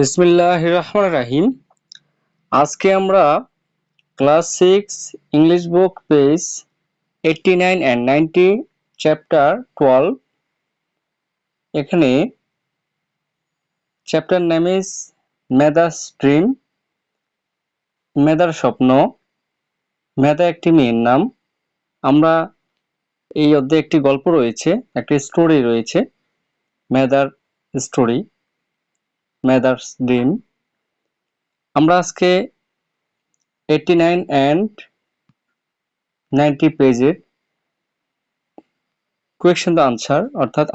বিসমিল্লাহ রহমান রাহিম আজকে আমরা class six English book page eighty nine and ninety chapter twelve এখানে chapter name is mother's dream মেদার স্বপ্ন। মেদা একটি মেয়ের নাম। আমরা এই অধ্যায়ে একটি গল্প রয়েছে, একটি স্টোরি রয়েছে মেদার স্টোরি মেদার্স ড্রিম আমরা আজকে এইটি নাইন অ্যান্ড নাইনটি পেজের কোয়েশ্চেন দ্য আনসার অর্থাৎ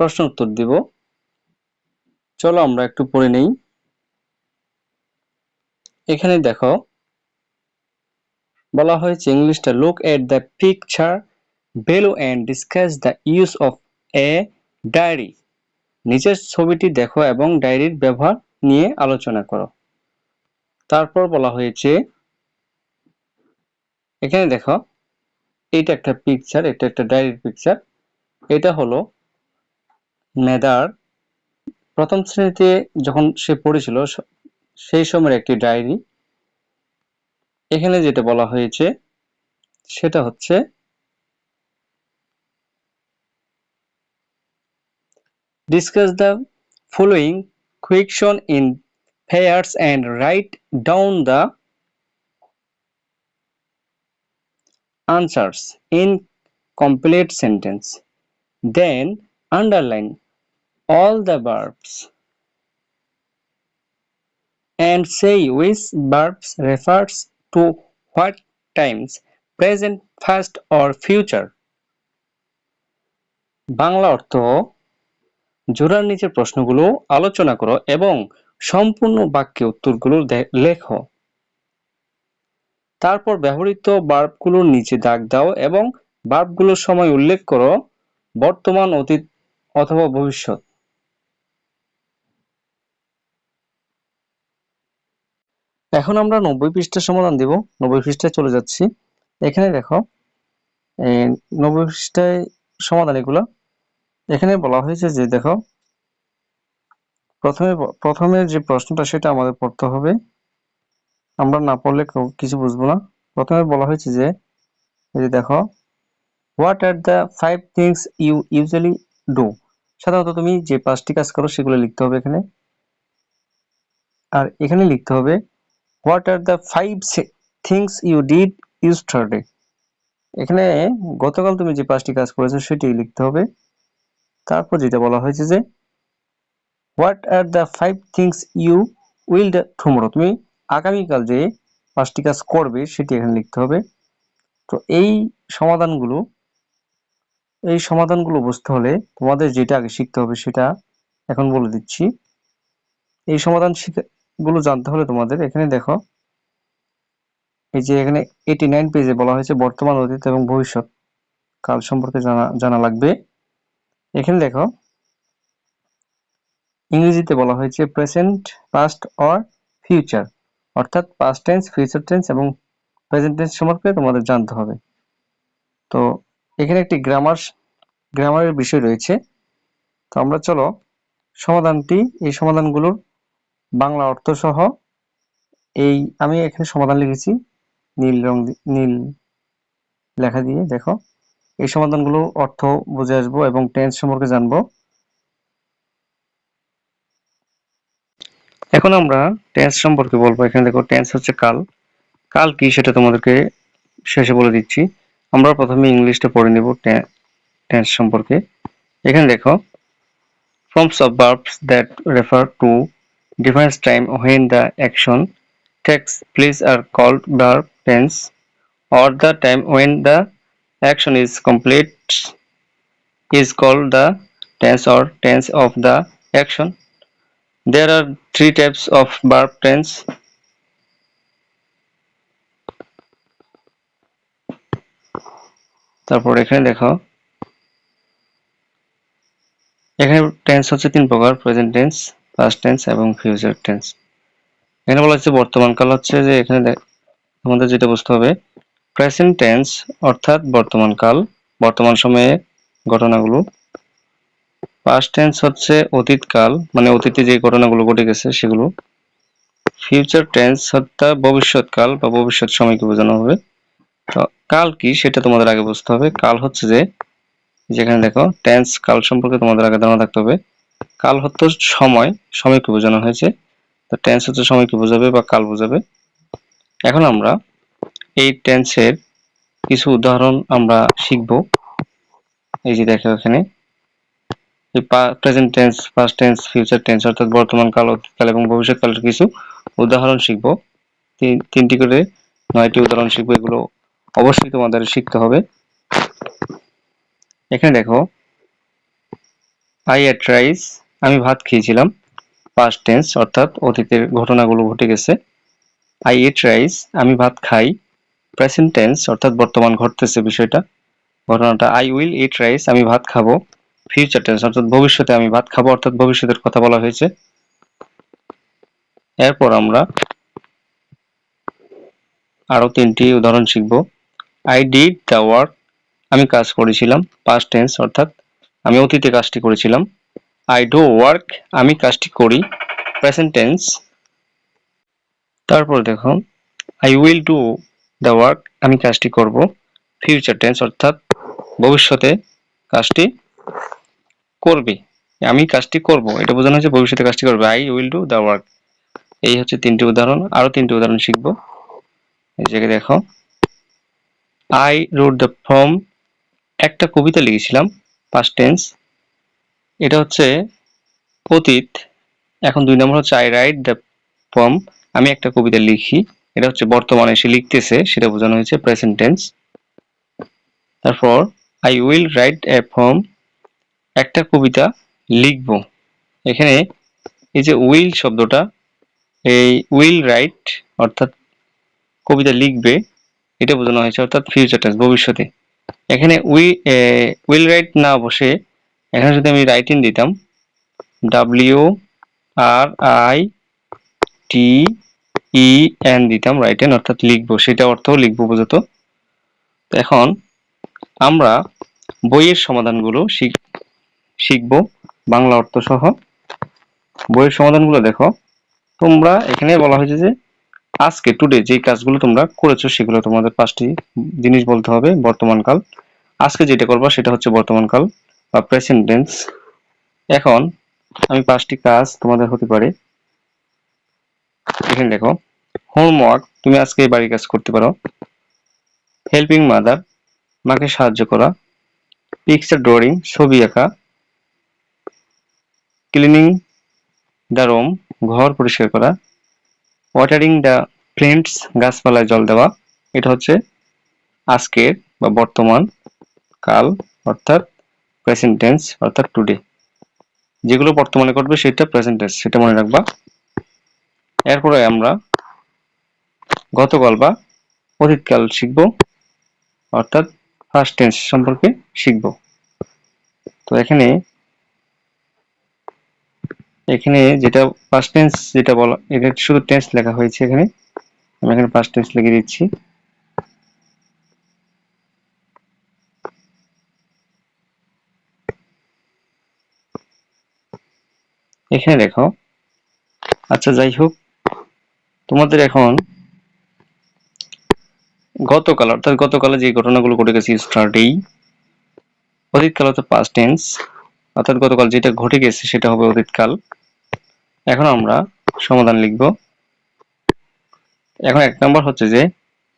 প্রশ্ন উত্তর দিব। চলো আমরা একটু পড়ে নেই। এখানে দেখো, বলা হয়েছে ইংলিশটা look at the picture below and discuss the use of a diary নিচের ছবিটি দেখো এবং ডায়েরির ব্যবহার নিয়ে আলোচনা করো। তারপর বলা হয়েছে, এখানে দেখো এটা একটা পিকচার এটা একটা ডায়েরির পিকচার এটা হলো মেদার। প্রথম শ্রেণীতে যখন সে পড়েছিল সেই সময়ের একটি ডায়েরি। এখানে যেটা বলা হয়েছে, সেটা হচ্ছে Discuss the following question in pairs and write down the answers in complete sentence. Then underline all the verbs and say which verbs refers to what times present past or future Bangla অর্থ জোড়ার নিচের প্রশ্নগুলো আলোচনা করো এবং সম্পূর্ণ বাক্যে উত্তরগুলো লেখো। তারপর ব্যবহৃত বার্বগুলোর নিচে দাগ দাও এবং বার্বগুলোর সময় উল্লেখ করো বর্তমান অতীত অথবা ভবিষ্যৎ। এখন আমরা নব্বই পৃষ্ঠার সমাধান দিব। নব্বই পৃষ্ঠায় চলে যাচ্ছি। এখানে দেখো নব্বই পৃষ্ঠায় সমাধান এগুলো। এখানে বলা হয়েছে যে, দেখো, প্রথমে প্রথমে যে প্রশ্নটা, সেটা আমাদের পড়তে হবে। আমরা না পড়লে কিছু বুঝব না। প্রথমে বলা হয়েছে যে দেখো what are the five things you usually do সাধারণত তুমি যে পাঁচটি কাজ করো, সেগুলো লিখতে হবে এখানে। আর এখানে লিখতে হবে what are the five things you did yesterday এখানে গতকাল তুমি যে পাঁচটি কাজ করেছ সেটি লিখতে হবে। তারপর যেটা বলা হয়েছে যে what are the five things you will tomorrow তুমি আগামীকাল যে পাঁচটি কাজ করবে সেটি এখানে লিখতে হবে। তো এই সমাধানগুলো এই সমাধানগুলো বুঝতে হলে তোমাদের যেটা আগে শিখতে হবে সেটা এখন বলে দিচ্ছি। এই সমাধানগুলো জানতে হলে তোমাদের এখানে দেখো, এই যে এখানে এইটি নাইন পেজে বলা হয়েছে বর্তমান অতীত এবং ভবিষ্যৎ। কাল সম্পর্কে জানা জানা লাগবে। এখানে দেখো, ইংরেজিতে বলা হয়েছে প্রেজেন্ট পাস্ট অর ফিউচার অর্থাৎ পাস্ট টেন্স ফিউচার টেন্স এবং প্রেজেন্ট টেন্স সম্পর্কে তোমাদের জানতে হবে। তো এখানে একটি গ্রামার গ্রামারের বিষয় রয়েছে। তো আমরা চলো সমাধানটি, এই সমাধানগুলোর বাংলা অর্থ সহ এই, আমি এখানে সমাধান লিখেছি, নীল রং নীল লেখা দিয়ে, দেখো। এই সমাধানগুলো অর্থ বুঝে আসব এবং টেন্স সম্পর্কে জানব। এখন আমরা টেন্স সম্পর্কে বলব। এখানে দেখো টেন্স হচ্ছে কাল। কাল কি সেটা তোমাদেরকে শেষে বলে দিচ্ছি। আমরা প্রথমে ইংলিশটা পড়ে নেব টেন্স সম্পর্কে। এখানে দেখো, forms of verbs that refer to different time when the action takes place are called verb tense or the time when the action is complete is called the tense or tense of the action. There are three types of verb tense. তারপর এখানে দেখো। এখানে tense হচ্ছে তিন প্রকার present tense past tense এবং future tense এখানে বলা হচ্ছে বর্তমান কাল হচ্ছে যে এখানে আমাদের যেটা বুঝতে হবে প্রেজেন্ট টেন্স অর্থাৎ বর্তমান কাল, বর্তমান সময়ে ঘটনাগুলো। পাস্ট টেন্স হচ্ছে অতীতকাল মানে অতীতে যে ঘটনাগুলো ঘটে গেছে সেগুলো। ফিউচার টেন্স অর্থাৎ ভবিষ্যৎকাল বা ভবিষ্যৎ সময়কে বোঝানো হবে। তো কাল কি সেটা তোমাদের আগে বুঝতে হবে। কাল হচ্ছে যে, যেখানে দেখো টেন্স কাল সম্পর্কে তোমাদের আগে ধারণা থাকতে হবে। কাল হচ্ছে সময়, সময়কে বোঝানো হয়েছে। তো টেন্স হচ্ছে সময়কে বোঝাবে বা কাল বোঝাবে। এখন আমরা এই টেন্সের কিছু উদাহরণ আমরা শিখব। এই যে দেখো এখানে। Present tense past tense future tense অর্থাৎ বর্তমান কাল, অতীতকাল এবং ভবিষ্যৎকালের কিছু উদাহরণ শিখব। তিনটি করে নয়টি উদাহরণ শিখব, এগুলো অবশ্যই তোমাদের শিখতে হবে। এখানে দেখো আই এট রাইস আমি ভাত খেয়েছিলাম। পাস্ট টেন্স অর্থাৎ অতীতের ঘটনাগুলো ঘটে গেছে। আই এট রাইস আমি ভাত খাই। প্রেজেন্ট টেন্স অর্থাৎ বর্তমান ঘটতেছে বিষয়টা। ঘটনাটা আই উইল ইট রাইস আমি ভাত খাব। ফিউচার টেন্স অর্থাৎ ভবিষ্যতে আমি ভাত খাব, অর্থাৎ ভবিষ্যতের কথা বলা হয়েছে। এরপর আমরা আরও তিনটি উদাহরণ শিখব। আই ডিড দ্য ওয়ার্ক আমি কাজ করেছিলাম পাস্ট টেন্স অর্থাৎ আমি অতীতে কাজটি করেছিলাম। আই ডু ওয়ার্ক আমি কাজটি করি প্রেজেন্ট টেন্স তারপর দেখো I will do the work আমি কাজটি করব ফিউচার টেন্স অর্থাৎ ভবিষ্যতে কাজটি করবে। আমি কাজটি করব, এটা বোঝানো হচ্ছে ভবিষ্যতে কাজটি করবে। I will do the work এই হচ্ছে তিনটি উদাহরণ, আরও তিনটি উদাহরণ শিখব। এই জায়গায় দেখো। আই রোড দ্য ফর্ম একটা কবিতা লিখেছিলাম পাস্ট টেন্স এটা হচ্ছে অতীত। এখন দুই নম্বর হচ্ছে আই রাইট দ্য ফর্ম আমি একটা কবিতা লিখি। এটা হচ্ছে বর্তমানে সে লিখতেছে, সেটা বোঝানো হয়েছে প্রেজেন্ট টেন্স তারপর I will write a form একটা কবিতা লিখব। এখানে এই যে উইল শব্দটা, এই উইল রাইট অর্থাৎ কবিতা লিখবে, এটা বোঝানো হয়েছে অর্থাৎ ফিউচার টেন্স ভবিষ্যতে। এখানে উই উইল রাইট না বসে, এখানে যদি আমি রাইটিং দিতাম W R I T E, N দিতাম রাইটেন অর্থাৎ লিখব। সেটা অর্থও লিখব বোঝাতো এখন আমরা বইয়ের সমাধানগুলো শিখ, শিখব, বাংলা অর্থ সহ বইয়ের সমাধানগুলো দেখো। তোমরা এখানে বলা হয়েছে যে আজকে টুডে যে কাজগুলো তোমরা করেছ, সেগুলো তোমাদের পাঁচটি জিনিস বলতে হবে বর্তমানকাল আজকে যেটা করবা, সেটা হচ্ছে বর্তমানকাল বা প্রেজেন্ট টেন্স এখন আমি পাঁচটি কাজ তোমাদের হতে পারে। এখানে দেখো হোমওয়ার্ক তুমি আজকে এই বাড়ির কাজ করতে পারো। হেল্পিং মাদার মাকে সাহায্য করা। পিকচার ড্রয়িং ছবি আঁকা। ক্লিনিং দ্য রুম ঘর পরিষ্কার করা। ওয়াটারিং দ্য প্লেন্টস গাছপালায় জল দেওয়া। এটা হচ্ছে আজকের বা বর্তমান কাল, অর্থাৎ প্রেজেন্ট টেন্স অর্থাৎ টুডে যেগুলো বর্তমানে করবে সেটা প্রেজেন্ট টেন্স সেটা মনে রাখবা। এরপরে আমরা গতকাল বা অতীতকাল শিখব, অর্থাৎ ফার্স্ট টেন্স সম্পর্কে শিখব। তো এখানে এখানে যেটা ফার্স্ট টেন্স যেটা বলা, এটা শুধু টেন্স লেখা হয়েছে এখানে। আমি এখানে ফার্স্ট টেন্স লিখে দিচ্ছি। এখানে দেখো আচ্ছা যাই হোক তোমাদের এখন গতকাল, অর্থাৎ গতকালে যে ঘটনাগুলো ঘটে গেছে স্টার্টেই অতীতকাল হচ্ছে পাস্ট টেন্স অর্থাৎ গতকাল যেটা ঘটে গেছে সেটা হবে অতীতকাল এখন আমরা সমাধান লিখব। এখন এক নম্বর হচ্ছে যে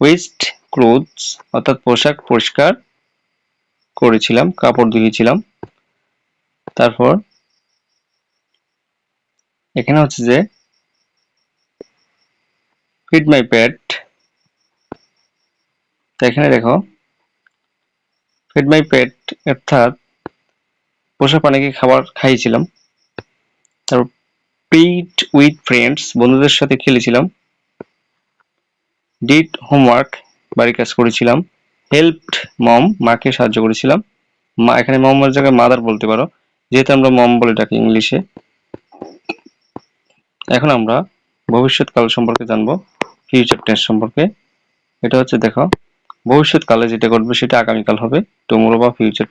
ওয়েস্ট ক্লোথস অর্থাৎ পোশাক পরিষ্কার করেছিলাম, কাপড় ধুয়েছিলাম। তারপর এখানে হচ্ছে যে ফিড মাই প্যাট এখানে দেখো। ফিড মাই পেট অর্থাৎ পোষা প্রাণীকে খাবার খাইয়েছিলাম। তারপর পেইড উইথ ফ্রেন্ডস বন্ধুদের সাথে খেলেছিলাম। ডিড হোমওয়ার্ক বাড়ির কাজ করেছিলাম। হেল্পড মম মাকে সাহায্য করেছিলাম। মা, এখানে মমের জায়গায় মাদার বলতে পারো। যেহেতু আমরা মম বলে ডাকি ইংলিশে। এখন আমরা ভবিষ্যৎকাল সম্পর্কে জানব। ফিউচার টেন্স সম্পর্কে। এটা হচ্ছে দেখো, ভবিষ্যৎকালে যেটা ঘটবে সেটা আগামীকাল হবে টুমোরো বা ফিউচার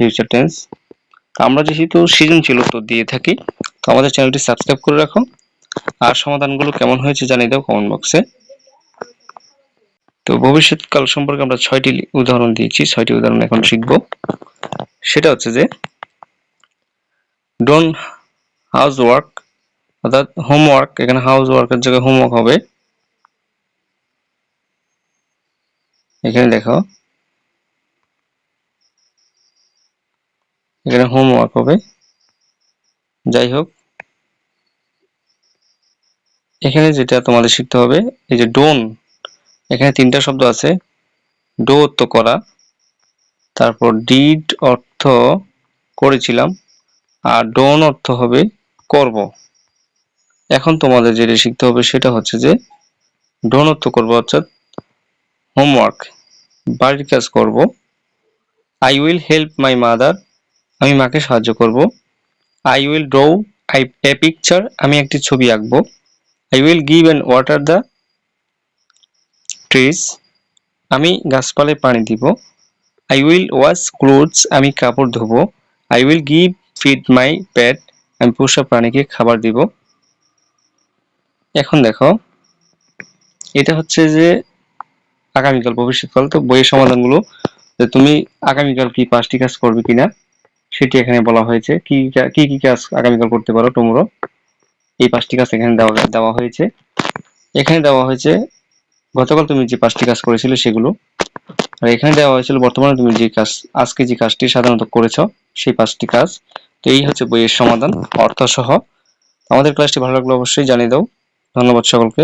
ফিউচার টেন্স আমরা যেহেতু সৃজনশীল উত্তর দিয়ে থাকি, তো আমাদের চ্যানেলটি সাবস্ক্রাইব করে রাখো। আর সমাধানগুলো কেমন হয়েছে জানিয়ে দাও কমেন্ট বক্সে তো ভবিষ্যৎকাল সম্পর্কে আমরা ছয়টি উদাহরণ দিয়েছি, ছয়টি উদাহরণ এখন শিখব। সেটা হচ্ছে যে ডোন্ট হাউস ওয়ার্ক অর্থাৎ হোমওয়ার্ক এখানে হাউস ওয়ার্কের জায়গায় হোমওয়ার্ক হবে। এখানে দেখো। এখানে হোমওয়ার্ক হবে। যাই হোক। এখানে যেটা তোমাদের শিখতে হবে, এই যে ডোন এখানে তিনটা শব্দ আছে। ডো অর্থ করা, তারপর ডিড অর্থ করেছিলাম, আর ডোন অর্থ হবে করব। এখন তোমাদের যেটা শিখতে হবে সেটা হচ্ছে যে ডোন অর্থ করব অর্থাৎ হোমওয়ার্ক বাড়ির কাজ করব। I will help my mother আমি মাকে সাহায্য করব। I will draw I a picture আমি একটি ছবি আঁকবো। I will give and water the trees আমি গাছপালায় পানি দিব। আই উইল ওয়াশ ক্লোথস আমি কাপড় ধোবো। I will give feed my pet আমি পোষা প্রাণীকে খাবার দিব। এখন দেখো, এটা হচ্ছে যে আগামীকাল ভবিষ্যৎকাল তো বইয়ের সমাধানগুলো, যে তুমি আগামীকাল কি পাঁচটি কাজ করবে কিনা, সেটি এখানে বলা হয়েছে। কি কি কি কাজ আগামীকাল করতে পারো তোমরা? এই পাঁচটি কাজ এখানে দেওয়া দেওয়া হয়েছে। এখানে দেওয়া হয়েছে, গতকাল তুমি যে পাঁচটি কাজ করেছিলে সেগুলো। আর এখানে দেওয়া হয়েছিল, বর্তমানে তুমি যে কাজ, আজকে যে কাজটি সাধারণত করেছ, সেই পাঁচটি কাজ। তো এই হচ্ছে বইয়ের সমাধান অর্থ সহ আমাদের ক্লাসটি ভালো লাগলে অবশ্যই জানিয়ে দাও। ধন্যবাদ সকলকে।